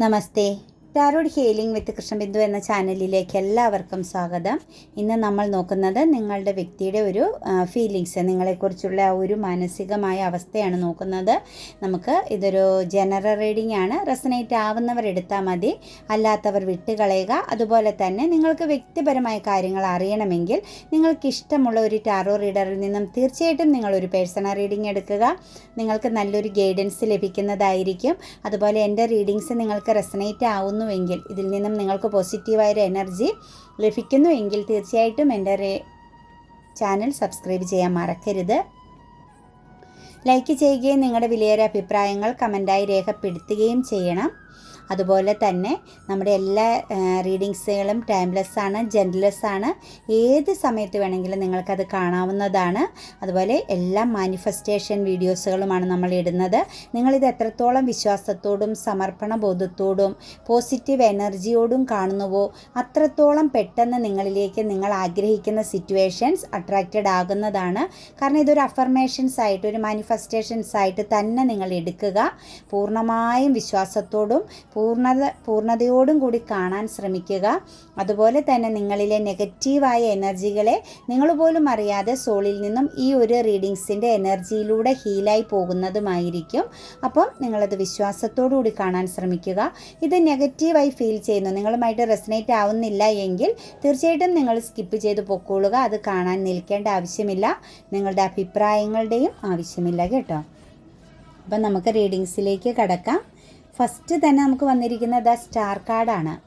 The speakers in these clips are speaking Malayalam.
నమస్తే ടാരോഡ് ഹീലിംഗ് വിത്ത് കൃഷ്ണബിന്ദു എന്ന ചാനലിലേക്ക് എല്ലാവർക്കും സ്വാഗതം. ഇന്ന് നമ്മൾ നോക്കുന്നത് നിങ്ങളുടെ വ്യക്തിയുടെ ഒരു ഫീലിങ്സ് നിങ്ങളെക്കുറിച്ചുള്ള ആ ഒരു മാനസികമായ അവസ്ഥയാണ് നോക്കുന്നത്. നമുക്ക് ഇതൊരു ജനറൽ റീഡിംഗ് ആണ്. റെസനേറ്റ് ആവുന്നവർ എടുത്താൽ മതി. അല്ലാത്തവർ വിട്ടുകളയുക. അതുപോലെ തന്നെ നിങ്ങൾക്ക് വ്യക്തിപരമായ കാര്യങ്ങൾ അറിയണമെങ്കിൽ നിങ്ങൾക്ക് ഇഷ്ടമുള്ള ഒരു ടാറോ റീഡറിൽ നിന്നും തീർച്ചയായിട്ടും നിങ്ങളൊരു പേഴ്സണൽ റീഡിംഗ് എടുക്കുക. നിങ്ങൾക്ക് നല്ലൊരു ഗൈഡൻസ് ലഭിക്കുന്നതായിരിക്കും. അതുപോലെ എന്റെ റീഡിങ്സ് നിങ്ങൾക്ക് റെസനേറ്റ് ആവുന്നുവെങ്കിൽ ഇതിൽ നിന്നും നിങ്ങൾക്ക് പോസിറ്റീവായൊരു എനർജി ലഭിക്കുന്നുവെങ്കിൽ തീർച്ചയായിട്ടും എന്റെ ചാനൽ സബ്സ്ക്രൈബ് ചെയ്യാൻ മറക്കരുത്. ലൈക്ക് ചെയ്യുകയും നിങ്ങളുടെ വിലയേറെ അഭിപ്രായങ്ങൾ കമന്റായി രേഖപ്പെടുത്തുകയും ചെയ്യണം. അതുപോലെ തന്നെ നമ്മുടെ എല്ലാ റീഡിങ്സുകളും ടൈംലെസ് ആണ് ജെൻലെസ് ആണ്. ഏത് സമയത്ത് വേണമെങ്കിലും നിങ്ങൾക്കത് കാണാവുന്നതാണ്. അതുപോലെ എല്ലാ മാനിഫെസ്റ്റേഷൻ വീഡിയോസുകളുമാണ് നമ്മൾ ഇടുന്നത്. നിങ്ങളിത് എത്രത്തോളം വിശ്വാസത്തോടും സമർപ്പണ ബോധത്തോടും പോസിറ്റീവ് എനർജിയോടും കാണുന്നുവോ അത്രത്തോളം പെട്ടെന്ന് നിങ്ങളിലേക്ക് നിങ്ങൾ ആഗ്രഹിക്കുന്ന സിറ്റുവേഷൻസ് അട്രാക്റ്റഡ് ആകുന്നതാണ്. കാരണം ഇതൊരു അഫർമേഷൻസ് ആയിട്ട് ഒരു മാനിഫെസ്റ്റേഷൻസ് ആയിട്ട് തന്നെ നിങ്ങൾ എടുക്കുക. പൂർണമായും വിശ്വാസത്തോടും പൂർണത പൂർണതയോടും കൂടി കാണാൻ ശ്രമിക്കുക. അതുപോലെ തന്നെ നിങ്ങളിലെ നെഗറ്റീവായ എനർജികളെ നിങ്ങൾ പോലും അറിയാതെ സോളിൽ നിന്നും ഈ ഒരു റീഡിങ്സിന്റെ എനർജിയിലൂടെ ഹീലായി പോകുന്നതുമായിരിക്കും. അപ്പം നിങ്ങളത് കൂടി കാണാൻ ശ്രമിക്കുക. ഇത് നെഗറ്റീവായി ഫീൽ ചെയ്യുന്നു. നിങ്ങളുമായിട്ട് റെസനേറ്റ് ആവുന്നില്ല എങ്കിൽ തീർച്ചയായിട്ടും നിങ്ങൾ സ്കിപ്പ് ചെയ്ത് പൊക്കോളുക. അത് കാണാൻ നിൽക്കേണ്ട ആവശ്യമില്ല. നിങ്ങളുടെ അഭിപ്രായങ്ങളുടെയും ആവശ്യമില്ല കേട്ടോ. അപ്പം നമുക്ക് റീഡിങ്സിലേക്ക് കടക്കാം. ഫസ്റ്റ് തന്നെ നമുക്ക് വന്നിരിക്കുന്നത് സ്റ്റാർ കാർഡാണ്.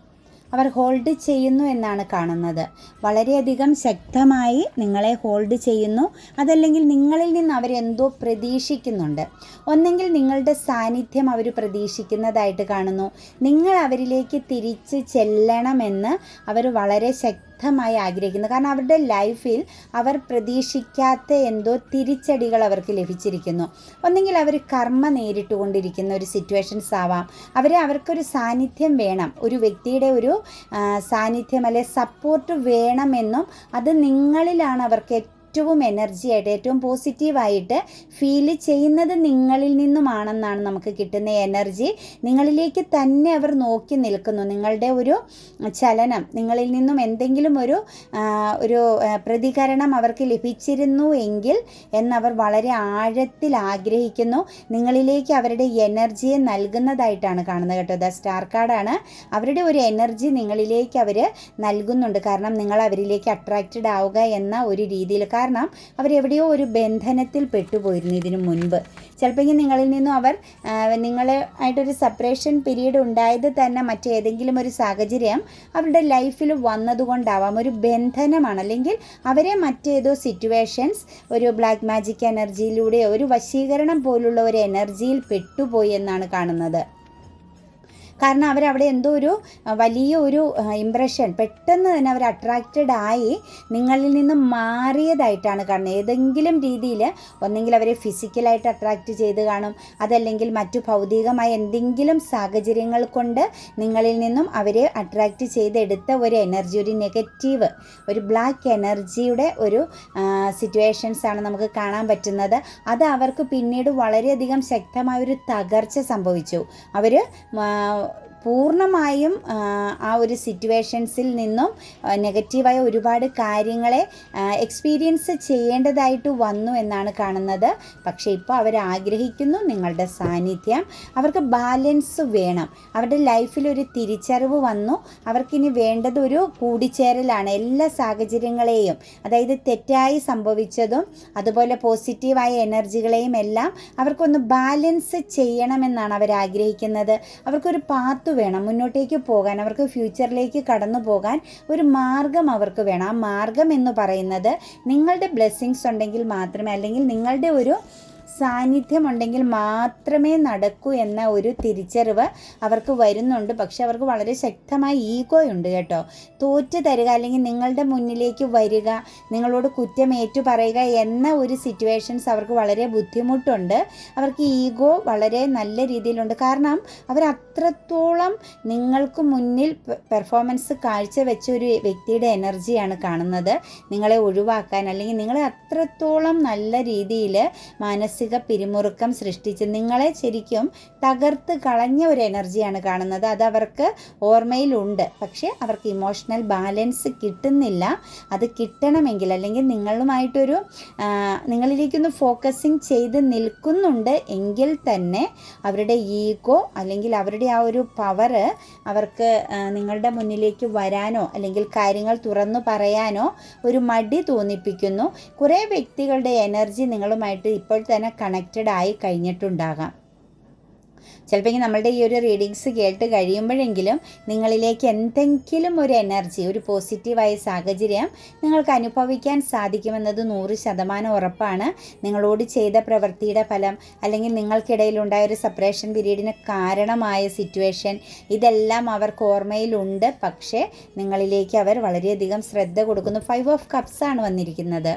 അവർ ഹോൾഡ് ചെയ്യുന്നു എന്നാണ് കാണുന്നത്. വളരെയധികം ശക്തമായി നിങ്ങളെ ഹോൾഡ് ചെയ്യുന്നു. അതല്ലെങ്കിൽ നിങ്ങളിൽ നിന്ന് അവരെന്തോ പ്രതീക്ഷിക്കുന്നുണ്ട്. ഒന്നെങ്കിൽ നിങ്ങളുടെ സാന്നിധ്യം അവർ പ്രതീക്ഷിക്കുന്നതായിട്ട് കാണുന്നു. നിങ്ങൾ അവരിലേക്ക് തിരിച്ച് ചെല്ലണമെന്ന് അവർ വളരെ ശക്തമായി ആഗ്രഹിക്കുന്നത് കാരണം അവരുടെ ലൈഫിൽ അവർ പ്രതീക്ഷിക്കാത്ത എന്തോ തിരിച്ചടികൾ അവർക്ക് ലഭിച്ചിരിക്കുന്നു. ഒന്നെങ്കിൽ അവർ കർമ്മ നേരിട്ടുകൊണ്ടിരിക്കുന്ന ഒരു സിറ്റുവേഷൻസ് ആവാം. അവരെ അവർക്കൊരു സാന്നിധ്യം വേണം. ഒരു വ്യക്തിയുടെ ഒരു സാന്നിധ്യം അല്ലെ സപ്പോർട്ട് വേണമെന്നും അത് നിങ്ങളിലാണ് അവർക്ക് ഏറ്റവും എനർജി ആയിട്ട് ഏറ്റവും പോസിറ്റീവായിട്ട് ഫീൽ ചെയ്യുന്നത് നിങ്ങളിൽ നിന്നുമാണെന്നാണ് നമുക്ക് കിട്ടുന്ന എനർജി നിങ്ങളിലേക്ക് തന്നെ അവർ നോക്കി നിൽക്കുന്നു. നിങ്ങളുടെ ഒരു ചലനം നിങ്ങളിൽ നിന്നും എന്തെങ്കിലും ഒരു ഒരു പ്രതികരണം അവർക്ക് ലഭിച്ചിരുന്നു എങ്കിൽ എന്നവർ വളരെ ആഴത്തിൽ ആഗ്രഹിക്കുന്നു. നിങ്ങളിലേക്ക് അവരുടെ എനർജിയെ നൽകുന്നതായിട്ടാണ് കാണുന്നത് കേട്ടോ. ദ സ്റ്റാർ കാർഡാണ്. അവരുടെ ഒരു എനർജി നിങ്ങളിലേക്ക് അവർ നൽകുന്നുണ്ട്. കാരണം നിങ്ങൾ അവരിലേക്ക് അട്രാക്റ്റഡ് ആവുക എന്ന ഒരു രീതിയിൽ. കാരണം അവരെവിടെയോ ഒരു ബന്ധനത്തിൽ പെട്ടുപോയിരുന്നു ഇതിനു മുൻപ്. ചിലപ്പോൾ നിങ്ങളിൽ നിന്നും അവർ നിങ്ങളെ ആയിട്ടൊരു സെപ്പറേഷൻ പീരീഡ് ഉണ്ടായത് തന്നെ മറ്റേതെങ്കിലും ഒരു സാഹചര്യം അവരുടെ ലൈഫിൽ വന്നതുകൊണ്ടാവാം. ഒരു ബന്ധനമാണ്. അല്ലെങ്കിൽ അവരെ മറ്റേതോ സിറ്റുവേഷൻസ് ഒരു ബ്ലാക്ക് മാജിക് എനർജിയിലൂടെ ഒരു വശീകരണം പോലുള്ള ഒരു എനർജിയിൽ പെട്ടുപോയി എന്നാണ് കാണുന്നത്. കാരണം അവരവിടെ എന്തോ ഒരു വലിയ ഒരു ഇമ്പ്രഷൻ പെട്ടെന്ന് തന്നെ അവർ അട്രാക്റ്റഡ് ആയി നിങ്ങളിൽ നിന്ന് മാറിയതായിട്ടാണ് കാണുന്നത്. ഏതെങ്കിലും രീതിയിൽ ഒന്നെങ്കിൽ അവരെ ഫിസിക്കലായിട്ട് അട്രാക്റ്റ് ചെയ്ത് കാണും. അതല്ലെങ്കിൽ മറ്റു ഭൗതികമായ എന്തെങ്കിലും സാഹചര്യങ്ങൾ കൊണ്ട് നിങ്ങളിൽ നിന്നും അവരെ അട്രാക്റ്റ് ചെയ്തെടുത്ത ഒരു എനർജി ഒരു നെഗറ്റീവ് ഒരു ബ്ലാക്ക് എനർജിയുടെ ഒരു സിറ്റുവേഷൻസ് ആണ് നമുക്ക് കാണാൻ പറ്റുന്നത്. അത് അവർക്ക് പിന്നീട് വളരെയധികം ശക്തമായ ഒരു തകർച്ച സംഭവിച്ചു. അവർ പൂർണമായും ആ, ഒരു സിറ്റുവേഷൻസിൽ നിന്നും നെഗറ്റീവായ ഒരുപാട് കാര്യങ്ങളെ എക്സ്പീരിയൻസ് ചെയ്യേണ്ടതായിട്ട് വന്നു എന്നാണ് കാണുന്നത്. പക്ഷേ ഇപ്പോൾ അവർ ആഗ്രഹിക്കുന്നു നിങ്ങളുടെ സാന്നിധ്യം. അവർക്ക് ബാലൻസ് വേണം. അവരുടെ ലൈഫിൽ ഒരു തിരിച്ചറിവ് വന്നു. അവർക്കിനി വേണ്ടത് ഒരു കൂടിച്ചേരലാണ് എല്ലാ സാഹചര്യങ്ങളെയും. അതായത് തെറ്റായി സംഭവിച്ചതും അതുപോലെ പോസിറ്റീവായ എനർജികളെയും എല്ലാം അവർക്കൊന്ന് ബാലൻസ് ചെയ്യണമെന്നാണ് അവർ ആഗ്രഹിക്കുന്നത്. അവർക്കൊരു പാത്ത് വേണം. മുന്നോട്ടേക്ക് പോകാൻ അവർക്ക് ഫ്യൂച്ചറിലേക്ക് കടന്നു പോകാൻ ഒരു മാർഗം അവർക്ക് വേണം. ആ മാർഗം എന്ന് പറയുന്നത് നിങ്ങളുടെ ബ്ലെസ്സിങ്സ് ഉണ്ടെങ്കിൽ മാത്രമേ അല്ലെങ്കിൽ നിങ്ങളുടെ ഒരു സാന്നിധ്യം ഉണ്ടെങ്കിൽ മാത്രമേ നടക്കൂ എന്ന ഒരു തിരിച്ചറിവ് അവർക്ക് വരുന്നുണ്ട്. പക്ഷെ അവർക്ക് വളരെ ശക്തമായ ഈഗോ ഉണ്ട് കേട്ടോ. തോറ്റ് തരുക അല്ലെങ്കിൽ നിങ്ങളുടെ മുന്നിലേക്ക് വരിക നിങ്ങളോട് കുറ്റം ഏറ്റു പറയുക എന്ന ഒരു സിറ്റുവേഷൻസ് അവർക്ക് വളരെ ബുദ്ധിമുട്ടുണ്ട്. അവർക്ക് ഈഗോ വളരെ നല്ല രീതിയിലുണ്ട്. കാരണം അവർ അത്രത്തോളം നിങ്ങൾക്ക് മുന്നിൽ പെർഫോമൻസ് കാഴ്ചവെച്ച ഒരു വ്യക്തിയുടെ എനർജിയാണ് കാണുന്നത്. നിങ്ങളെ ഒഴിവാക്കാൻ അല്ലെങ്കിൽ നിങ്ങളെ അത്രത്തോളം നല്ല രീതിയിൽ മാനസിക മാനസിക പിരിമുറുക്കം സൃഷ്ടിച്ച് നിങ്ങളെ ശരിക്കും തകർത്ത് കളഞ്ഞ ഒരു എനർജിയാണ് കാണുന്നത്. അത് അവർക്ക് ഓർമ്മയിലുണ്ട്. പക്ഷേ അവർക്ക് ഇമോഷണൽ ബാലൻസ് കിട്ടുന്നില്ല. അത് കിട്ടണമെങ്കിൽ അല്ലെങ്കിൽ നിങ്ങളുമായിട്ടൊരു നിങ്ങളിലേക്കൊന്ന് ഫോക്കസിങ് ചെയ്ത് നിൽക്കുന്നുണ്ട് എങ്കിൽ തന്നെ അവരുടെ ഈഗോ അല്ലെങ്കിൽ അവരുടെ ആ ഒരു പവറ് അവർക്ക് നിങ്ങളുടെ മുന്നിലേക്ക് വരാനോ അല്ലെങ്കിൽ കാര്യങ്ങൾ തുറന്നു പറയാനോ ഒരു മടി തോന്നിപ്പിക്കുന്നു. കുറേ വ്യക്തികളുടെ എനർജി നിങ്ങളുമായിട്ട് ഇപ്പോൾ തന്നെ കണക്റ്റഡ് ആയി കഴിഞ്ഞിട്ടുണ്ടാകാം. ചിലപ്പോൾ നമ്മളുടെ ഈ ഒരു റീഡിങ്സ് കേട്ട് കഴിയുമ്പോഴെങ്കിലും നിങ്ങളിലേക്ക് എന്തെങ്കിലും ഒരു എനർജി ഒരു പോസിറ്റീവായ സാഹചര്യം നിങ്ങൾക്ക് അനുഭവിക്കാൻ സാധിക്കുമെന്നത് നൂറ് ശതമാനം ഉറപ്പാണ്. നിങ്ങളോട് ചെയ്ത പ്രവൃത്തിയുടെ ഫലം അല്ലെങ്കിൽ നിങ്ങൾക്കിടയിലുണ്ടായ ഒരു സെപ്പറേഷൻ പീരീഡിന് കാരണമായ സിറ്റുവേഷൻ ഇതെല്ലാം അവർക്ക് ഓർമ്മയിലുണ്ട്. പക്ഷേ നിങ്ങളിലേക്ക് അവർ വളരെയധികം ശ്രദ്ധ കൊടുക്കുന്നു. ഫൈവ് ഓഫ് കപ്സ് ആണ് വന്നിരിക്കുന്നത്.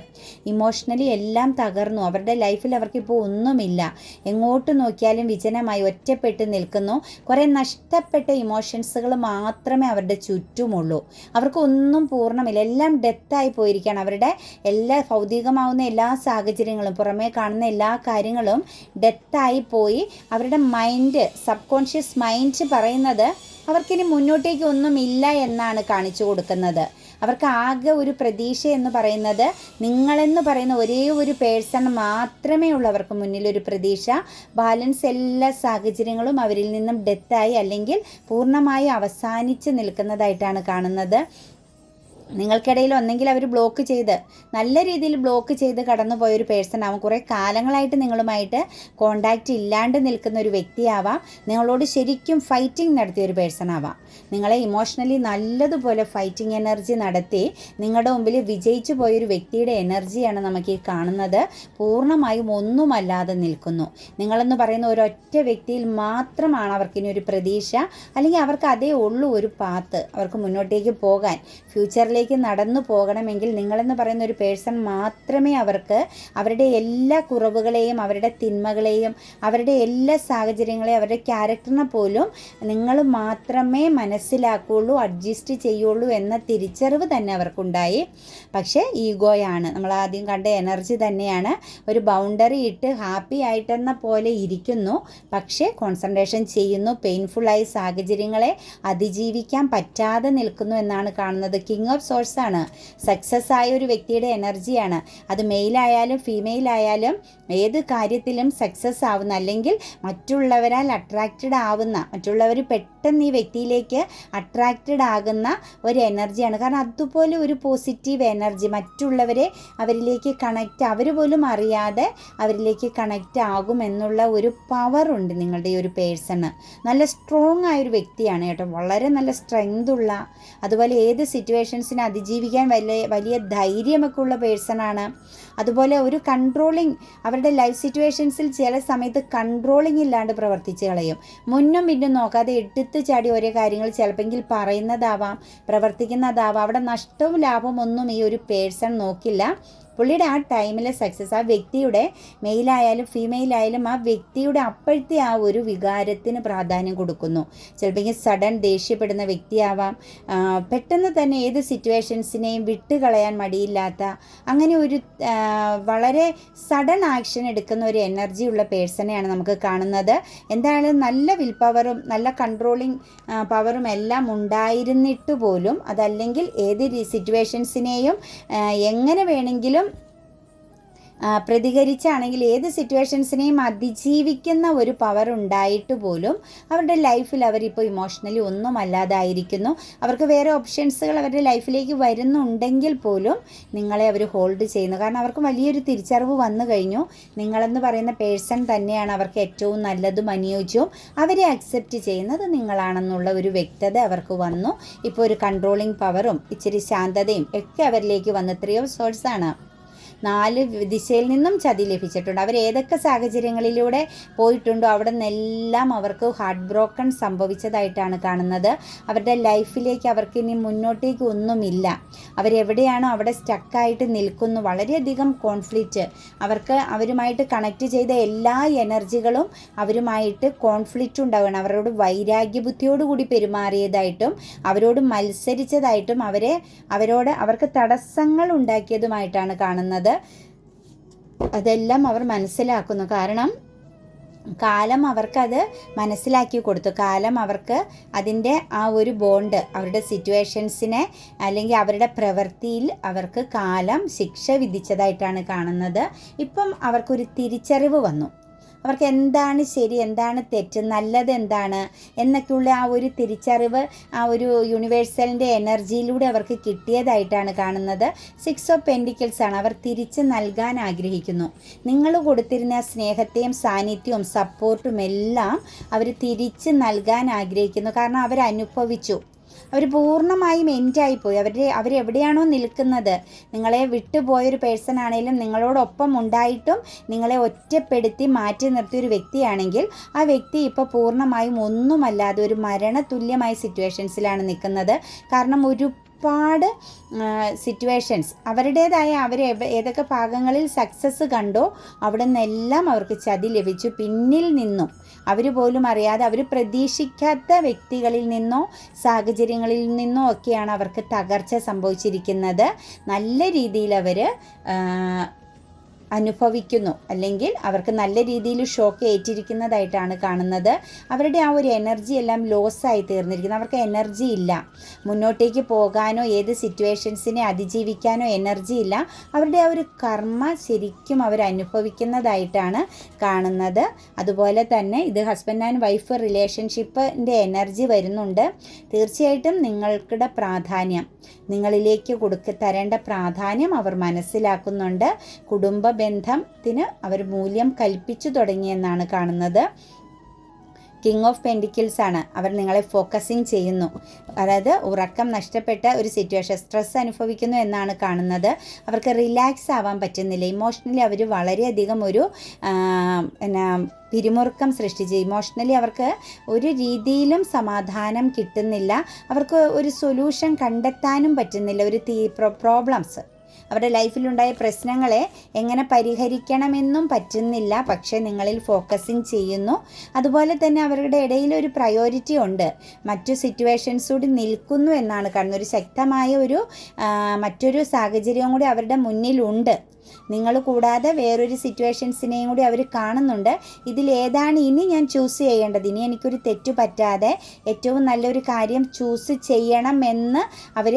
ഇമോഷണലി എല്ലാം തകർന്നു. അവരുടെ ലൈഫിൽ അവർക്കിപ്പോൾ ഒന്നുമില്ല. എങ്ങോട്ട് നോക്കിയാലും വിജനമായി. ഒറ്റപ്പെട്ട് നിൽക്കുന്നു. കുറേ നഷ്ടപ്പെട്ട ഇമോഷൻസുകൾ മാത്രമേ അവരുടെ ചുറ്റുമുള്ളൂ. അവർക്ക് ഒന്നും പൂർണമില്ല. എല്ലാം ഡെത്തായി പോയിരിക്കുകയാണ്. അവരുടെ എല്ലാ ഭൗതികമാവുന്ന എല്ലാ സാഹചര്യങ്ങളും പുറമേ കാണുന്ന എല്ലാ കാര്യങ്ങളും ഡെത്തായി പോയി. അവരുടെ മൈൻഡ് സബ് കോൺഷ്യസ് മൈൻഡ് പറയുന്നത് അവർക്കിനി മുന്നോട്ടേക്ക് ഒന്നുമില്ല എന്നാണ് കാണിച്ചു കൊടുക്കുന്നത്. അവർക്ക് ആകെ ഒരു പ്രതീക്ഷ എന്ന് പറയുന്നത് നിങ്ങളെന്ന് പറയുന്ന ഒരേ ഒരു പേഴ്സൺ മാത്രമേ ഉള്ളൂ അവർക്ക് മുന്നിൽ ഒരു പ്രതീക്ഷ. ബാലൻസ് എല്ലാ സാഹചര്യങ്ങളും അവരിൽ നിന്നും ഡെത്തായി അല്ലെങ്കിൽ പൂർണമായി അവസാനിച്ച് നിൽക്കുന്നതായിട്ടാണ് കാണുന്നത്. നിങ്ങൾക്കിടയിൽ ഒന്നെങ്കിൽ അവർ ബ്ലോക്ക് ചെയ്ത് നല്ല രീതിയിൽ ബ്ലോക്ക് ചെയ്ത് കടന്നു പോയൊരു പേഴ്സൺ ആവാം. കുറേ കാലങ്ങളായിട്ട് നിങ്ങളുമായിട്ട് കോണ്ടാക്റ്റ് ഇല്ലാണ്ട് നിൽക്കുന്ന ഒരു വ്യക്തിയാവാം. നിങ്ങളോട് ശരിക്കും ഫൈറ്റിംഗ് നടത്തിയ ഒരു പേഴ്സൺ ആവാം. നിങ്ങളെ ഇമോഷണലി നല്ലതുപോലെ ഫൈറ്റിംഗ് എനർജി നടത്തി നിങ്ങളുടെ മുമ്പിൽ വിജയിച്ചു പോയൊരു വ്യക്തിയുടെ എനർജിയാണ് നമുക്ക് ഈ കാണുന്നത്. പൂർണമായും ഒന്നുമല്ലാതെ നിൽക്കുന്നു. നിങ്ങളെന്ന് പറയുന്ന ഒരൊറ്റ വ്യക്തിയിൽ മാത്രമാണ് അവർക്കിനി ഒരു പ്രതീക്ഷ. അല്ലെങ്കിൽ അവർക്ക് അതേ ഉള്ളൂ ഒരു പാത്ത് അവർക്ക് മുന്നോട്ടേക്ക് പോകാൻ. ഫ്യൂച്ചറിലേക്ക് നടന്നു പോകണമെങ്കിൽ നിങ്ങളെന്ന് പറയുന്ന ഒരു പേഴ്സൺ മാത്രമേ അവർക്ക് അവരുടെ എല്ലാ കുറവുകളെയും അവരുടെ തിന്മകളെയും അവരുടെ എല്ലാ സാഹചര്യങ്ങളെയും അവരുടെ ക്യാരക്ടറിനെ പോലും നിങ്ങൾ മാത്രമേ മനസ്സിലാക്കുകയുള്ളൂ അഡ്ജസ്റ്റ് ചെയ്യുള്ളൂ എന്ന തിരിച്ചറിവ് തന്നെ അവർക്കുണ്ടായി. പക്ഷേ ഈഗോയാണ്. നമ്മൾ ആദ്യം കണ്ട എനർജി തന്നെയാണ്. ഒരു ബൗണ്ടറി ഇട്ട് ഹാപ്പി ആയിട്ടെന്ന പോലെ ഇരിക്കുന്നു. പക്ഷേ കോൺസെൻട്രേഷൻ ചെയ്യുന്നു പെയിൻഫുള്ളായ സാഹചര്യങ്ങളെ അതിജീവിക്കാൻ പറ്റാതെ നിൽക്കുന്നു എന്നാണ് കാണുന്നത്. കിങ് ഓഫ് സോഴ്സ് ആണ്. സക്സസ് ആയ ഒരു വ്യക്തിയുടെ എനർജിയാണ് അത് മെയിലായാലും ഫീമെയിൽ ആയാലും ഏത് കാര്യത്തിലും സക്സസ് ആവുന്ന അല്ലെങ്കിൽ മറ്റുള്ളവരാൽ അട്രാക്റ്റഡ് ആവുന്ന മറ്റുള്ളവർ പെട്ടെന്ന് ഈ വ്യക്തിയിലേക്ക് അട്രാക്റ്റഡ് ആകുന്ന ഒരു എനർജിയാണ് കാരണം അതുപോലെ ഒരു പോസിറ്റീവ് എനർജി മറ്റുള്ളവരെ അവരിലേക്ക് കണക്റ്റ് അവർ പോലും അറിയാതെ അവരിലേക്ക് കണക്റ്റ് ആകും എന്നുള്ള ഒരു പവർ ഉണ്ട് നിങ്ങളുടെ ഈ ഒരു പേഴ്സണ് നല്ല സ്ട്രോങ് ആയ ഒരു വ്യക്തിയാണ് കേട്ടോ. വളരെ നല്ല സ്ട്രെങ്ത് ഉള്ള അതുപോലെ ഏത് സിറ്റുവേഷൻസിനെ അതിജീവിക്കാൻ വലിയ വലിയ ധൈര്യമൊക്കെ ഉള്ള പേഴ്സണാണ് അതുപോലെ ഒരു കൺട്രോളിങ് അവരുടെ ലൈഫ് സിറ്റുവേഷൻസിൽ ചില സമയത്ത് കൺട്രോളിങ് ഇല്ലാണ്ട് പ്രവർത്തിച്ച് കളയും. മുന്നും പിന്നും നോക്കാതെ എടുത്ത് ചാടി ഓരോ കാര്യങ്ങൾ ചിലപ്പോൾ പറയുന്നതാവാം പ്രവർത്തിക്കുന്നതാവാം. അവിടെ നഷ്ടവും ലാഭവും ഒന്നും ഈ ഒരു പേഴ്സൺ നോക്കില്ല. പുള്ളിയുടെ ആ ടൈമിലെ സക്സസ് ആ വ്യക്തിയുടെ മെയിലായാലും ഫീമെയിലായാലും ആ വ്യക്തിയുടെ അപ്പോഴത്തെ ആ ഒരു വികാരത്തിന് പ്രാധാന്യം കൊടുക്കുന്നു. ചിലപ്പോൾ സഡൻ ദേഷ്യപ്പെടുന്ന വ്യക്തിയാവാം. പെട്ടെന്ന് തന്നെ ഏത് സിറ്റുവേഷൻസിനെയും വിട്ടുകളയാൻ മടിയില്ലാത്ത അങ്ങനെ ഒരു വളരെ സഡൻ ആക്ഷൻ എടുക്കുന്ന ഒരു എനർജി ഉള്ള പേഴ്സണെയാണ് നമുക്ക് കാണുന്നത്. എന്തായാലും നല്ല വിൽ പവറും നല്ല കൺട്രോളിങ് പവറും എല്ലാം ഉണ്ടായിരുന്നിട്ട് പോലും അതല്ലെങ്കിൽ ഏത് സിറ്റുവേഷൻസിനെയും എങ്ങനെ വേണമെങ്കിലും പ്രതികരിച്ചാണെങ്കിൽ ഏത് സിറ്റുവേഷൻസിനെയും അതിജീവിക്കുന്ന ഒരു പവർ ഉണ്ടായിട്ട് പോലും അവരുടെ ലൈഫിൽ അവരിപ്പോൾ ഇമോഷണലി ഒന്നും അല്ലാതായിരിക്കുന്നു. അവർക്ക് വേറെ ഓപ്ഷൻസുകൾ അവരുടെ ലൈഫിലേക്ക് വരുന്നുണ്ടെങ്കിൽ പോലും നിങ്ങളെ അവർ ഹോൾഡ് ചെയ്യുന്നു. കാരണം അവർക്ക് വലിയൊരു തിരിച്ചറിവ് വന്നു കഴിഞ്ഞു. നിങ്ങളെന്ന് പറയുന്ന പേഴ്സൺ തന്നെയാണ് അവർക്ക് ഏറ്റവും നല്ലതും അനുയോജ്യവും. അവരെ അക്സെപ്റ്റ് ചെയ്യുന്നത് നിങ്ങളാണെന്നുള്ള ഒരു വ്യക്തത അവർക്ക് വന്നു. ഇപ്പോൾ ഒരു കൺട്രോളിങ് പവറും ഇച്ചിരി ശാന്തതയും ഒക്കെ അവരിലേക്ക് വന്നു ത്രീ ഓഫ് സോഴ്സാണ് നാല് ദിശയിൽ നിന്നും ചതി ലഭിച്ചിട്ടുണ്ട്. അവർ ഏതൊക്കെ സാഹചര്യങ്ങളിലൂടെ പോയിട്ടുണ്ടോ അവിടെ നിന്നെല്ലാം അവർക്ക് ഹാർട്ട് ബ്രോക്കൺ സംഭവിച്ചതായിട്ടാണ് കാണുന്നത്. അവരുടെ ലൈഫിലേക്ക് അവർക്ക് ഇനി മുന്നോട്ടേക്ക് ഒന്നുമില്ല. അവരെവിടെയാണോ അവിടെ സ്റ്റക്കായിട്ട് നിൽക്കുന്നു. വളരെയധികം കോൺഫ്ലിക്റ്റ് അവർക്ക് അവരുമായിട്ട് കണക്ട് ചെയ്ത എല്ലാ എനർജികളും അവരുമായിട്ട് കോൺഫ്ലിക്റ്റ് ഉണ്ടാവുകയാണ്. അവരോട് വൈരാഗ്യ ബുദ്ധിയോടുകൂടി പെരുമാറിയതായിട്ടും അവരോട് മത്സരിച്ചതായിട്ടും അവരെ അവരോട് അവർക്ക് തടസ്സങ്ങൾ ഉണ്ടാക്കിയതുമായിട്ടാണ് കാണുന്നത്. അതെല്ലാം അവർ മനസ്സിലാക്കുന്നു. കാരണം കാലം അവർക്കത് മനസ്സിലാക്കി കൊടുത്തു. കാലം അവർക്ക് അതിന്റെ ആ ഒരു ബോണ്ട് അവരുടെ സിറ്റുവേഷൻസിനെ അല്ലെങ്കിൽ അവരുടെ പ്രവൃത്തിയിൽ അവർക്ക് കാലം ശിക്ഷ വിധിച്ചതായിട്ടാണ് കാണുന്നത്. ഇപ്പം അവർക്കൊരു തിരിച്ചറിവ് വന്നു. അവർക്ക് എന്താണ് ശരി എന്താണ് തെറ്റ് നല്ലത് എന്താണ് എന്നൊക്കെയുള്ള ആ ഒരു തിരിച്ചറിവ് ആ ഒരു യൂണിവേഴ്സലിന്റെ എനർജിയിലൂടെ അവർക്ക് കിട്ടിയതായിട്ടാണ് കാണുന്നത്. സിക്സ് ഓഫ് പെൻഡിക്കിൾസ് ആണ് അവർ തിരിച്ച് നൽകാൻ ആഗ്രഹിക്കുന്നു. നിങ്ങൾ കൊടുത്തിരുന്ന സ്നേഹത്തെയും സാന്നിധ്യവും സപ്പോർട്ടും എല്ലാം അവർ തിരിച്ച് നൽകാൻ ആഗ്രഹിക്കുന്നു. കാരണം അവർ അനുഭവിച്ചു. അവർ പൂർണമായും എൻഡായിപ്പോയി അവരുടെ അവരെവിടെയാണോ നിൽക്കുന്നത്. നിങ്ങളെ വിട്ടുപോയൊരു പേഴ്സൺ ആണെങ്കിലും നിങ്ങളോടൊപ്പം ഉണ്ടായിട്ടും നിങ്ങളെ ഒറ്റപ്പെടുത്തി മാറ്റി നിർത്തിയ ഒരു വ്യക്തിയാണെങ്കിൽ ആ വ്യക്തി ഇപ്പോൾ പൂർണമായും ഒന്നുമല്ലാതെ ഒരു മരണതുല്യമായ സിറ്റുവേഷൻസിലാണ് നിൽക്കുന്നത്. കാരണം ഒരു ഒരുപാട് സിറ്റുവേഷൻസ് അവരുടേതായ അവർ ഏതൊക്കെ ഭാഗങ്ങളിൽ സക്സസ് കണ്ടോ അവിടെ നിന്നെല്ലാം അവർക്ക് ചതി ലഭിച്ചു. പിന്നിൽ നിന്നും അവർ പോലും അറിയാതെ അവർ പ്രതീക്ഷിക്കാത്ത വ്യക്തികളിൽ നിന്നോ സാഹചര്യങ്ങളിൽ നിന്നോ ഒക്കെയാണ് അവർക്ക് തകർച്ച സംഭവിച്ചിരിക്കുന്നത്. നല്ല രീതിയിൽ അവർ അനുഭവിക്കുന്നു. അല്ലെങ്കിൽ അവർക്ക് നല്ല രീതിയിൽ ഷോക്ക് ഏറ്റിരിക്കുന്നതായിട്ടാണ് കാണുന്നത്. അവരുടെ ആ ഒരു എനർജി എല്ലാം ലോസ് ആയി തീർന്നിരിക്കുന്നു. അവർക്ക് എനർജി ഇല്ല. മുന്നോട്ടേക്ക് പോകാനോ ഏത് സിറ്റുവേഷൻസിനെ അതിജീവിക്കാനോ എനർജി ഇല്ല. അവരുടെ ആ ഒരു കർമ്മ ശരിക്കും അവർ അനുഭവിക്കുന്നതായിട്ടാണ് കാണുന്നത്. അതുപോലെ തന്നെ ഇത് ഹസ്ബൻഡ് ആൻഡ് വൈഫ് റിലേഷൻഷിപ്പിന്റെ എനർജി വരുന്നുണ്ട്. തീർച്ചയായിട്ടും നിങ്ങൾക്കുടെ പ്രാധാന്യം നിങ്ങളിലേക്ക് കൊടുക്ക തരേണ്ട പ്രാധാന്യം അവർ മനസ്സിലാക്കുന്നുണ്ട്. കുടുംബ ബന്ധത്തിന് അവർ മൂല്യം കൽപ്പിച്ചു തുടങ്ങിയെന്നാണ് കാണുന്നത്. കിങ് ഓഫ് പെൻഡിക്കിൾസ് ആണ്. അവർ നിങ്ങളെ ഫോക്കസിങ് ചെയ്യുന്നു. അതായത് ഉറക്കം നഷ്ടപ്പെട്ട ഒരു സിറ്റുവേഷൻ സ്ട്രെസ് അനുഭവിക്കുന്നു എന്നാണ് കാണുന്നത്. അവർക്ക് റിലാക്സ് ആവാൻ പറ്റുന്നില്ല. ഇമോഷണലി അവർ വളരെയധികം ഒരു എന്നാ പിരിമുറുക്കം സൃഷ്ടിച്ച്. ഇമോഷണലി അവർക്ക് ഒരു രീതിയിലും സമാധാനം കിട്ടുന്നില്ല. അവർക്ക് ഒരു സൊല്യൂഷൻ കണ്ടെത്താനും പറ്റുന്നില്ല. ഒരു പ്രോബ്ലംസ് അവരുടെ ലൈഫിലുണ്ടായ പ്രശ്നങ്ങളെ എങ്ങനെ പരിഹരിക്കണമെന്നും പറ്റുന്നില്ല. പക്ഷേ നിങ്ങളിൽ ഫോക്കസിങ് ചെയ്യുന്നു. അതുപോലെ തന്നെ അവരുടെ ഇടയിൽ ഒരു പ്രയോറിറ്റി ഉണ്ട്. മറ്റു സിറ്റുവേഷൻസ് കൂടി നിൽക്കുന്നു എന്നാണ്. കാണുന്നത് ഒരു ശക്തമായ ഒരു മറ്റൊരു സാഹചര്യവും കൂടി അവരുടെ മുന്നിലുണ്ട്. നിങ്ങൾ കൂടാതെ വേറൊരു സിറ്റുവേഷൻസിനെയും കൂടി അവർ കാണുന്നുണ്ട്. ഇതിലേതാണ് ഇനി ഞാൻ ചൂസ് ചെയ്യേണ്ടത്? ഇനി എനിക്കൊരു തെറ്റു പറ്റാതെ ഏറ്റവും നല്ലൊരു കാര്യം ചൂസ് ചെയ്യണമെന്ന് അവർ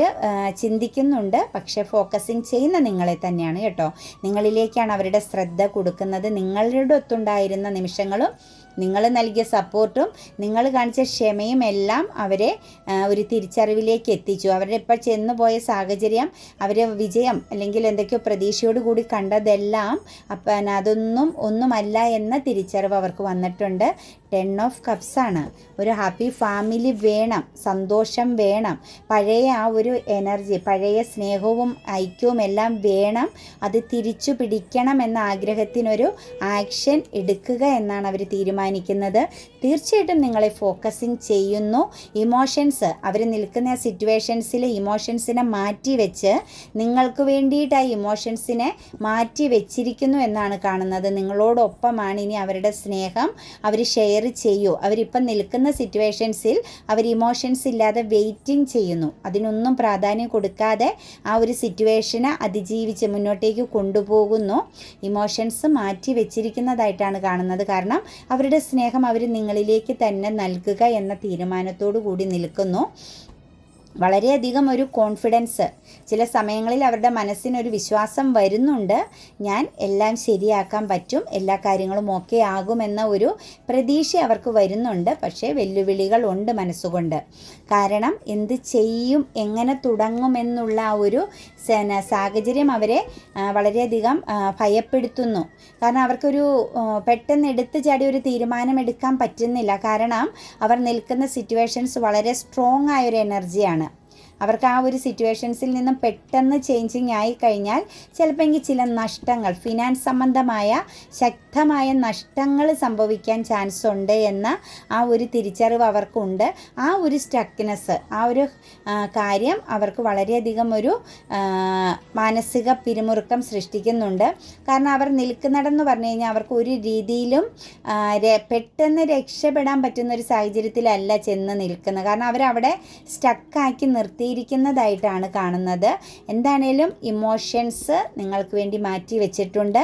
ചിന്തിക്കുന്നുണ്ട്. പക്ഷേ ഫോക്കസിങ് ചെയ്യുന്ന നിങ്ങളെ തന്നെയാണ് കേട്ടോ. നിങ്ങളിലേക്കാണ് അവരുടെ ശ്രദ്ധ കൊടുക്കുന്നത്. നിങ്ങളുടെ ഒത്തുണ്ടായിരുന്ന നിമിഷങ്ങളും നിങ്ങൾ നൽകിയ സപ്പോർട്ടും നിങ്ങൾ കാണിച്ച ക്ഷമയും എല്ലാം അവരെ ഒരു തിരിച്ചറിവിലേക്ക് എത്തിച്ചു. അവരുടെ ഇപ്പോൾ ചെന്നു പോയ സാഹചര്യം അവരെ വിജയം അല്ലെങ്കിൽ എന്തൊക്കെയോ പ്രതീക്ഷയോട് കൂടി കണ്ടതെല്ലാം അപ്പം അതൊന്നും ഒന്നുമല്ല എന്ന തിരിച്ചറിവ് അവർക്ക് വന്നിട്ടുണ്ട്. ടെൻ ഓഫ് കപ്സ് ആണ്. ഒരു ഹാപ്പി ഫാമിലി വേണം സന്തോഷം വേണം പഴയ ആ ഒരു എനർജി പഴയ സ്നേഹവും ഐക്യവും എല്ലാം വേണം അത് തിരിച്ചു പിടിക്കണം എന്ന ആഗ്രഹത്തിനൊരു ആക്ഷൻ എടുക്കുക എന്നാണ് അവർ തീരുമാനിക്കുന്നത്. തീർച്ചയായിട്ടും നിങ്ങളെ ഫോക്കസിങ് ചെയ്യുന്നു. ഇമോഷൻസ് അവർ നിൽക്കുന്ന സിറ്റുവേഷൻസിൽ ഇമോഷൻസിനെ മാറ്റി വെച്ച് നിങ്ങൾക്ക് വേണ്ടിയിട്ട് ആ ഇമോഷൻസിനെ മാറ്റി വെച്ചിരിക്കുന്നു എന്നാണ് കാണുന്നത്. നിങ്ങളോടൊപ്പമാണ് ഇനി അവരുടെ സ്നേഹം. അവർ ഷെയർ ചെയ്യൂ. അവരിപ്പം നിൽക്കുന്ന സിറ്റുവേഷൻസിൽ അവർ ഇമോഷൻസ് ഇല്ലാതെ വെയിറ്റിംഗ് ചെയ്യുന്നു. അതിനൊന്നും പ്രാധാന്യം കൊടുക്കാതെ ആ ഒരു സിറ്റുവേഷനെ അതിജീവിച്ച് മുന്നോട്ടേക്ക് കൊണ്ടുപോകുന്നു. ഇമോഷൻസ് മാറ്റി വെച്ചിരിക്കുന്നതായിട്ടാണ് കാണുന്നത്. കാരണം അവരുടെ സ്നേഹം അവർ നിങ്ങളിലേക്ക് തന്നെ നൽകുക എന്ന തീരുമാനത്തോടു കൂടി നിൽക്കുന്നു. വളരെയധികം ഒരു കോൺഫിഡൻസ്. ചില സമയങ്ങളിൽ അവരുടെ മനസ്സിനൊരു വിശ്വാസം വരുന്നുണ്ട്. ഞാൻ എല്ലാം ശരിയാക്കാൻ പറ്റും എല്ലാ കാര്യങ്ങളും ഓക്കെ ആകുമെന്ന ഒരു പ്രതീക്ഷ അവർക്ക് വരുന്നുണ്ട്. പക്ഷേ വെല്ലുവിളികൾ ഉണ്ട് മനസ്സുകൊണ്ട്. കാരണം എന്ത് ചെയ്യും എങ്ങനെ തുടങ്ങുമെന്നുള്ള ഒരു സാഹചര്യം അവരെ വളരെയധികം ഭയപ്പെടുത്തുന്നു. കാരണം അവർക്കൊരു പെട്ടെന്ന് എടുത്തു ചാടി ഒരു തീരുമാനമെടുക്കാൻ പറ്റുന്നില്ല. കാരണം അവർ നിൽക്കുന്ന സിറ്റുവേഷൻസ് വളരെ സ്ട്രോങ് ആയൊരു എനർജിയാണ് അവർക്ക് ആ ഒരു സിറ്റുവേഷൻസിൽ നിന്നും പെട്ടെന്ന് ചേഞ്ചിങ് ആയി കഴിഞ്ഞാൽ ചിലപ്പോൾ ചില നഷ്ടങ്ങൾ ഫിനാൻസ് സംബന്ധമായ ശക്തമായ നഷ്ടങ്ങൾ സംഭവിക്കാൻ ചാൻസ് ഉണ്ട് എന്ന ആ ഒരു തിരിച്ചറിവ് അവർക്കുണ്ട്. ആ ഒരു സ്റ്റക്നെസ് ആ ഒരു കാര്യം അവർക്ക് വളരെയധികം ഒരു മാനസിക പിരിമുറുക്കം സൃഷ്ടിക്കുന്നുണ്ട്. കാരണം അവർ നിൽക്കുന്നിടന്ന് പറഞ്ഞു കഴിഞ്ഞാൽ അവർക്ക് ഒരു രീതിയിലും പെട്ടെന്ന് രക്ഷപ്പെടാൻ പറ്റുന്ന ഒരു സാഹചര്യത്തിലല്ല ചെന്ന് നിൽക്കുന്നത്. കാരണം അവരവിടെ സ്റ്റക്കാക്കി നിർത്തി നിർത്തിയിരിക്കുന്നതായിട്ടാണ് കാണുന്നത്. എന്താണേലും ഇമോഷൻസ് നിങ്ങൾക്ക് വേണ്ടി മാറ്റി വെച്ചിട്ടുണ്ട്.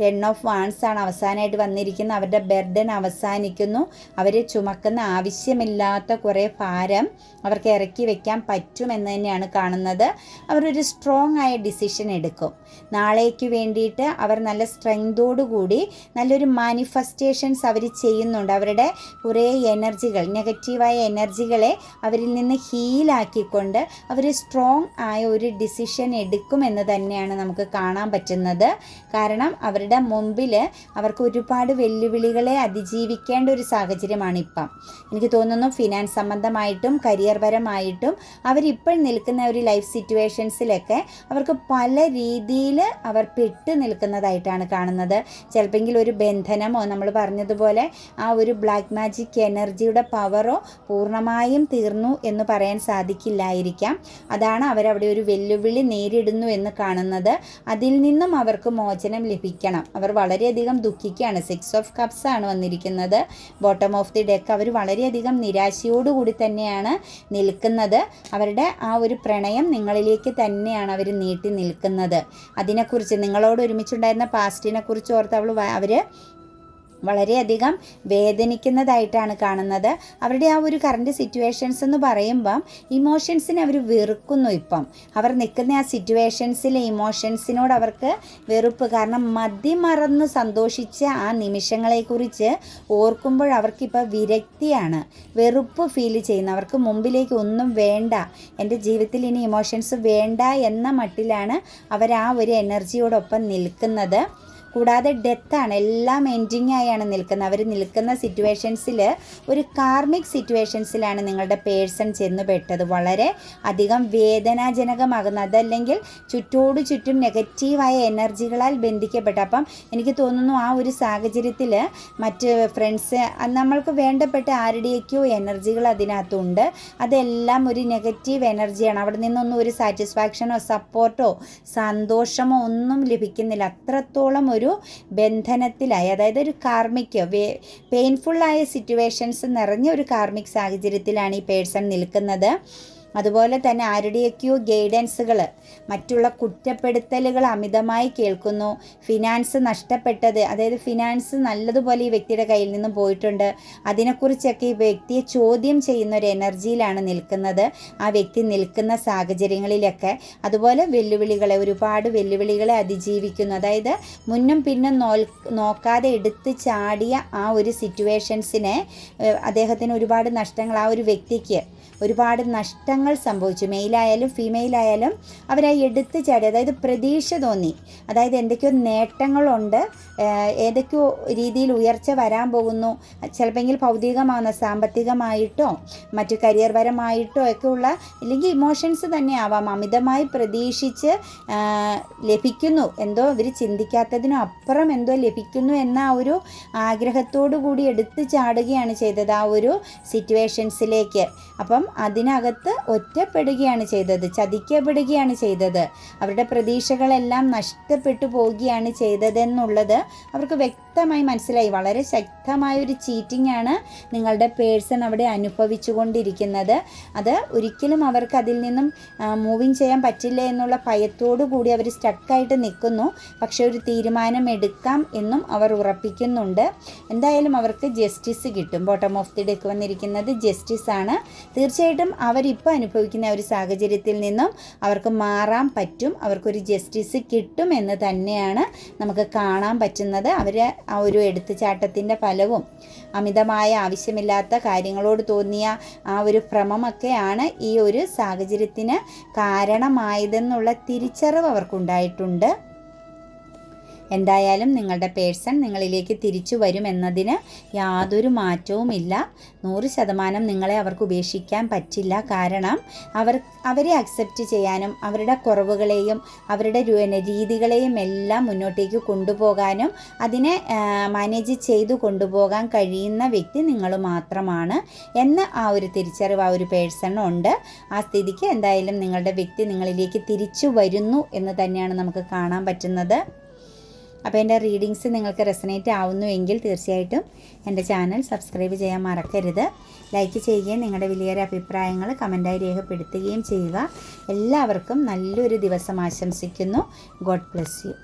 ടെൻ ഓഫ് വാൺസ് ആണ് അവസാനമായിട്ട് വന്നിരിക്കുന്നത്. അവരുടെ ബെർഡൻ അവസാനിക്കുന്നു. അവരെ ചുമക്കുന്ന ആവശ്യമില്ലാത്ത കുറേ ഭാരം അവർക്ക് ഇറക്കി വെക്കാൻ പറ്റുമെന്ന് തന്നെയാണ് കാണുന്നത്. അവരൊരു സ്ട്രോങ് ആയ ഡിസിഷൻ എടുക്കും. നാളേക്ക് വേണ്ടിയിട്ട് അവർ നല്ല സ്ട്രെങ്തോടുകൂടി നല്ലൊരു മാനിഫെസ്റ്റേഷൻസ് അവർ ചെയ്യുന്നുണ്ട്. അവരുടെ കുറേ എനർജികൾ നെഗറ്റീവായ എനർജികളെ അവരിൽ നിന്ന് ഹീലാക്കിക്കൊണ്ട് അവർ സ്ട്രോങ് ആയ ഒരു ഡിസിഷൻ എടുക്കുമെന്ന് തന്നെയാണ് നമുക്ക് കാണാൻ പറ്റുന്നത്. കാരണം അവരുടെ മുമ്പിൽ അവർക്ക് ഒരുപാട് വെല്ലുവിളികളെ അതിജീവിക്കേണ്ട ഒരു സാഹചര്യമാണ് ഇപ്പം. എനിക്ക് തോന്നുന്നു ഫിനാൻസ് സംബന്ധമായിട്ടും കരിയർ പരമായിട്ടും അവരിപ്പോൾ നിൽക്കുന്ന ഒരു ലൈഫ് സിറ്റുവേഷൻസിലൊക്കെ അവർക്ക് പല രീതിയിൽ അവർ പെട്ട് നിൽക്കുന്നതായിട്ടാണ് കാണുന്നത്. ചിലപ്പോൾ ഒരു ബന്ധനമോ നമ്മൾ പറഞ്ഞതുപോലെ ആ ഒരു ബ്ലാക്ക് മാജിക് എനർജിയുടെ പവറോ പൂർണമായും തീർന്നു എന്ന് പറയാൻ സാധിക്കില്ലായിരിക്കാം. അതാണ് അവരവിടെ ഒരു വെല്ലുവിളി നേരിടുന്നു എന്ന് കാണുന്നത്. അതിൽ നിന്നും അവർക്ക് മോചനം ലഭിക്കണം. അവർ വളരെയധികം ദുഃഖിക്കുകയാണ്. സിക്സ് ഓഫ് കപ്സ് ആണ് വന്നിരിക്കുന്നത്. ബോട്ടം ഓഫ് ദി ഡെക്ക് അവർ വളരെയധികം നിരാശയോടുകൂടി തന്നെയാണ് നിൽക്കുന്നത്. അവരുടെ ആ ഒരു പ്രണയം നിങ്ങളിലേക്ക് തന്നെയാണ് അവർ നീട്ടി നിൽക്കുന്നത്. അതിനെക്കുറിച്ച് നിങ്ങളോട് ഒരുമിച്ചുണ്ടായിരുന്ന പാസ്റ്റിനെ കുറിച്ച് ഓർത്ത് അവൾ അവർ വളരെയധികം വേദനിക്കുന്നതായിട്ടാണ് കാണുന്നത്. അവരുടെ ആ ഒരു കറണ്ട് സിറ്റുവേഷൻസ് എന്ന് പറയുമ്പം ഇമോഷൻസിനെ അവർ വെറുക്കുന്നു ഇപ്പം. അവർ നിൽക്കുന്ന ആ സിറ്റുവേഷൻസിലെ ഇമോഷൻസിനോട് അവർക്ക് വെറുപ്പ്. കാരണം മതിമറന്ന് സന്തോഷിച്ച ആ നിമിഷങ്ങളെക്കുറിച്ച് ഓർക്കുമ്പോൾ അവർക്കിപ്പോൾ വിരക്തിയാണ്. വെറുപ്പ് ഫീൽ ചെയ്യുന്നു. അവർക്ക് മുമ്പിലേക്ക് ഒന്നും വേണ്ട. എന്റെ ജീവിതത്തിൽ ഇനി ഇമോഷൻസ് വേണ്ട എന്ന മട്ടിലാണ് അവർ ആ ഒരു എനർജിയോടൊപ്പം നിൽക്കുന്നത്. കൂടാതെ ഡെത്താണ് എല്ലാം എൻഡിങ് ആയാണ് നിൽക്കുന്നത്. അവർ നിൽക്കുന്ന സിറ്റുവേഷൻസിൽ ഒരു കാർമിക് സിറ്റുവേഷൻസിലാണ് നിങ്ങളുടെ പേഴ്സൺ ചെന്ന് പെട്ടത്. വളരെ അധികം വേദനാജനകമാകുന്നത് അതല്ലെങ്കിൽ ചുറ്റോടു ചുറ്റും നെഗറ്റീവായ എനർജികളാൽ ബന്ധിക്കപ്പെട്ടു അപ്പം എനിക്ക് തോന്നുന്നു ആ ഒരു സാഹചര്യത്തിൽ മറ്റ് ഫ്രണ്ട്സ് നമ്മൾക്ക് വേണ്ടപ്പെട്ട ആരുടെയൊക്കെയോ എനർജികൾ അതിനകത്തുണ്ട്. അതെല്ലാം ഒരു നെഗറ്റീവ് എനർജിയാണ് അവിടെ നിന്നൊന്നും ഒരു സാറ്റിസ്ഫാക്ഷനോ സപ്പോർട്ടോ സന്തോഷമോ ഒന്നും ലഭിക്കുന്നില്ല. അത്രത്തോളം ഒരു ഒരു ബന്ധനത്തിലായി. അതായത് ഒരു കാർമിക് പെയിൻഫുള്ളായ സിറ്റുവേഷൻസ് നിറഞ്ഞ ഒരു കാർമിക് സാഹചര്യത്തിലാണ് ഈ പേഴ്സൺ നിൽക്കുന്നത്. അതുപോലെ തന്നെ ആരുടെയൊക്കെയോ ഗൈഡൻസുകൾ മറ്റുള്ള കുറ്റപ്പെടുത്തലുകൾ അമിതമായി കേൾക്കുന്നു. ഫിനാൻസ് നഷ്ടപ്പെട്ടത് അതായത് ഫിനാൻസ് നല്ലതുപോലെ ഈ വ്യക്തിയുടെ കയ്യിൽ നിന്നും പോയിട്ടുണ്ട്. അതിനെക്കുറിച്ചൊക്കെ ഈ വ്യക്തിയെ ചോദ്യം ചെയ്യുന്ന ഒരു എനർജിയിലാണ് നിൽക്കുന്നത്. ആ വ്യക്തി നിൽക്കുന്ന സാഹചര്യങ്ങളിലൊക്കെ അതുപോലെ വെല്ലുവിളികളെ ഒരുപാട് വെല്ലുവിളികളെ അതിജീവിക്കുന്നു. അതായത് മുന്നും പിന്നും നോക്കാതെ എടുത്ത് ചാടിയ ആ ഒരു സിറ്റുവേഷൻസിനെ അദ്ദേഹത്തിന് ഒരുപാട് നഷ്ടങ്ങൾ ആ ഒരു വ്യക്തിക്ക് ഒരുപാട് നഷ്ടങ്ങൾ സംഭവിച്ചു. മെയിലായാലും ഫീമെയിലായാലും അവരായി എടുത്തു ചാടി അതായത് പ്രതീക്ഷ തോന്നി. അതായത് എന്തൊക്കെയോ നേട്ടങ്ങളുണ്ട്. ഏതൊക്കെയോ രീതിയിൽ ഉയർച്ച വരാൻ പോകുന്നു. ചിലപ്പോൾ ഭൗതികമാവുന്ന സാമ്പത്തികമായിട്ടോ മറ്റു കരിയർ പരമായിട്ടോ ഒക്കെ ഉള്ള ഇല്ലെങ്കിൽ ഇമോഷൻസ് തന്നെ ആവാം അമിതമായി പ്രതീക്ഷിച്ച് ലഭിക്കുന്നു. എന്തോ ഇവർ ചിന്തിക്കാത്തതിനും അപ്പുറം എന്തോ ലഭിക്കുന്നു എന്ന ആ ഒരു ആഗ്രഹത്തോടു കൂടി എടുത്തു ചാടുകയാണ് ചെയ്തത് ആ ഒരു സിറ്റുവേഷൻസിലേക്ക് അപ്പം അതിനകത്ത് ഒറ്റപ്പെടുകയാണ് ചെയ്തത് ചതിക്കപ്പെടുകയാണ് ചെയ്തത്. അവരുടെ പ്രതീക്ഷകളെല്ലാം നഷ്ടപ്പെട്ടു പോവുകയാണ് ചെയ്തതെന്നുള്ളത് അവർക്ക് വ്യക്തമായി മനസ്സിലായി. വളരെ ശക്തമായ ഒരു ചീറ്റിംഗ് ആണ് നിങ്ങളുടെ പേഴ്സൺ അവിടെ അനുഭവിച്ചു കൊണ്ടിരിക്കുന്നത് അത് ഒരിക്കലും അവർക്ക് അതിൽ നിന്നും മൂവിങ് ചെയ്യാൻ പറ്റില്ല എന്നുള്ള ഭയത്തോടു കൂടി അവർ സ്റ്റക്കായിട്ട് നിൽക്കുന്നു. പക്ഷേ ഒരു തീരുമാനം എടുക്കാം എന്നും അവർ ഉറപ്പിക്കുന്നുണ്ട്. എന്തായാലും അവർക്ക് ജസ്റ്റിസ് കിട്ടും. ബോട്ടം ഓഫ് ദി ഡെക്ക് വന്നിരിക്കുന്നത് ജസ്റ്റിസ് ആണ് തീർച്ചയായിട്ടും അവരിപ്പോൾ അനുഭവിക്കുന്ന ഒരു സാഹചര്യത്തിൽ നിന്നും അവർക്ക് മാറാൻ പറ്റും. അവർക്കൊരു ജസ്റ്റിസ് കിട്ടും എന്ന് തന്നെയാണ് നമുക്ക് കാണാൻ പറ്റുന്നത്. അവർ ആ ഒരു എടുത്തുചാട്ടത്തിന്റെ ഫലവും അമിതമായ ആവശ്യമില്ലാത്ത കാര്യങ്ങളോട് തോന്നിയ ആ ഒരു ഭ്രമമൊക്കെയാണ് ഈ ഒരു സാഹചര്യത്തിന് കാരണമായതെന്നുള്ള തിരിച്ചറിവ് അവർക്കുണ്ടായിട്ടുണ്ട്. എന്തായാലും നിങ്ങളുടെ പേഴ്സൺ നിങ്ങളിലേക്ക് തിരിച്ചു വരുമെന്നതിന് യാതൊരു മാറ്റവുമില്ല. നൂറ് ശതമാനം നിങ്ങളെ അവർക്ക് ഉപേക്ഷിക്കാൻ പറ്റില്ല. കാരണം അവർ അവരെ അക്സെപ്റ്റ് ചെയ്യാനും അവരുടെ കുറവുകളെയും അവരുടെ രീതികളെയും എല്ലാം മുന്നോട്ടേക്ക് കൊണ്ടുപോകാനും അതിനെ മാനേജ് ചെയ്തു കൊണ്ടുപോകാൻ കഴിയുന്ന വ്യക്തി നിങ്ങൾ മാത്രമാണ് എന്ന് ആ ഒരു തിരിച്ചറിവ് ആ ഒരു പേഴ്സണുണ്ട് ആ സ്ഥിതിക്ക് എന്തായാലും നിങ്ങളുടെ വ്യക്തി നിങ്ങളിലേക്ക് തിരിച്ചു വരുന്നു എന്ന് തന്നെയാണ് നമുക്ക് കാണാൻ പറ്റുന്നത്. അപ്പോൾ എന്റെ റീഡിങ്സ് നിങ്ങൾക്ക് റെസനേറ്റ് ആവുന്നുവെങ്കിൽ തീർച്ചയായിട്ടും എന്റെ ചാനൽ സബ്സ്ക്രൈബ് ചെയ്യാൻ മറക്കരുത്. ലൈക്ക് ചെയ്യുകയും നിങ്ങളുടെ വലിയൊരു അഭിപ്രായങ്ങൾ കമന്റായി രേഖപ്പെടുത്തുകയും ചെയ്യുക. എല്ലാവർക്കും നല്ലൊരു ദിവസം ആശംസിക്കുന്നു. God bless you